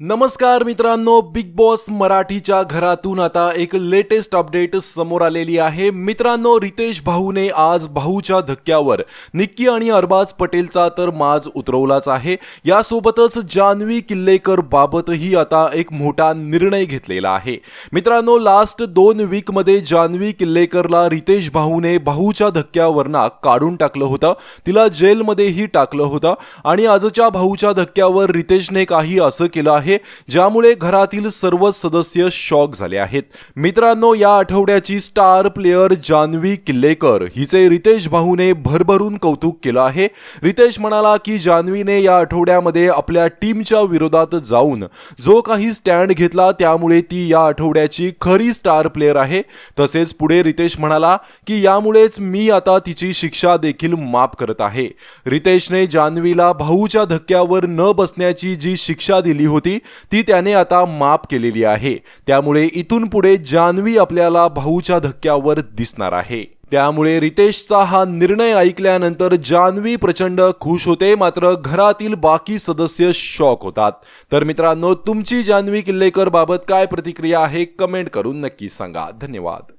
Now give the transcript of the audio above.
नमस्कार मित्रांनो big boss मराठीच्या घरातून आता एक लेटेस्ट अपडेट समोर आलेली आहे. मित्रांनो रितेश भाऊने आज भाऊच्या धक्क्यावर निक्की आणि अरबाज पटेलचा तर माज उतरवलाच आहे. यासोबतच जान्हवी किल्लेकर बाबतही आता एक मोठा निर्णय घेतलेला आहे. मित्रांनो लास्ट दोन वीकमध्ये जान्हवी किल्लेकरला रितेश भाऊने भाऊच्या धक्क्यावरना काढून टाकलं होतं. तिला जेलमध्येही टाकलं होतं. आणि आजच्या भाऊच्या धक्क्यावर रितेशने काही असं केलं आहे. ज्यामुळे घरातील सर्व सदस्य शॉक झाले आहेत. मित्रांनो या आठवड्याची स्टार प्लेअर जान्हवी किल्लेकर हिचे रितेश भाऊने भरभरून कौतुक केलं आहे. रितेश म्हणाला की जान्हवीने या आठवड्यामध्ये आपल्या टीमच्या विरोधात जाऊन जो काही स्टँड घेतला त्यामुळे ती या आठवड्याची खरी स्टार प्लेअर आहे. तसेच पुढे रितेश म्हणाला की यामुळेच मी आता तिची शिक्षा देखील माफ करत आहे. रितेशने जान्हवीला भाऊच्या धक्क्यावर न बसण्याची जी शिक्षा दिली होती होती ती त्याने आता माफ केलेली आहे. त्यामुळे इथून पुढे जान्हवी आपल्याला भाऊच्या धक्क्यावर दिसणार आहे. त्यामुळे रितेशचा हा निर्णय ऐकल्यानंतर जान्हवी प्रचंड खुश होते मात्र घरातील बाकी सदस्य शॉक होतात. तर मित्रांनो तुमची जान्हवी किल्लेकर बाबत काय प्रतिक्रिया आहे कमेंट करून नक्की सांगा. धन्यवाद.